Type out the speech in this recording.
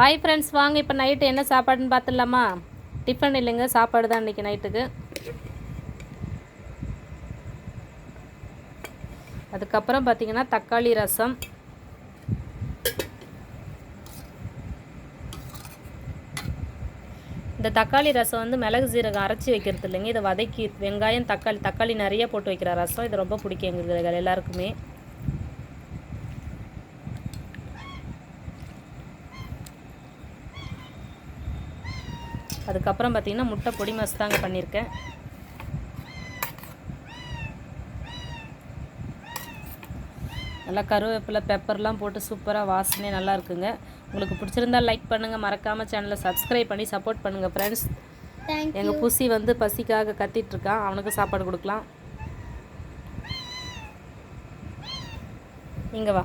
Hi friends வாங்க இப்போ night என்ன சாப்பாடுன்னு பார்த்துடலாமா? டிஃபன் இல்லைங்க சாப்பாடு தான் இன்றைக்கி நைட்டுக்கு அதுக்கப்புறம் பார்த்தீங்கன்னா தக்காளி ரசம். இந்த தக்காளி ரசம் வந்து மிளகு சீரகம் அரைச்சி வைக்கிறது இல்லைங்க. இதை வதக்கி வெங்காயம் தக்காளி தக்காளி நிறைய போட்டு வைக்கிற ரசம். இது ரொம்ப பிடிக்கும் எங்களுக்கு எல்லாருக்குமே. அதுக்கப்புறம் பார்த்தீங்கன்னா முட்டை பொடி மஸ் தாங்க பண்ணியிருக்கேன். நல்லா கருவேப்பிலை பெப்பர்லாம் போட்டு சூப்பராக வாசனை நல்லா இருக்குங்க. உங்களுக்கு பிடிச்சிருந்தா லைக் பண்ணுங்கள் மறக்காமல் சேனலை சப்ஸ்கிரைப் பண்ணி சப்போர்ட் பண்ணுங்கள் ஃப்ரெண்ட்ஸ் எங்கள் புசி வந்து பசிக்காக கத்திட்டு இருக்கான். அவனுக்கு சாப்பாடு கொடுக்கலாம். இங்கே வா.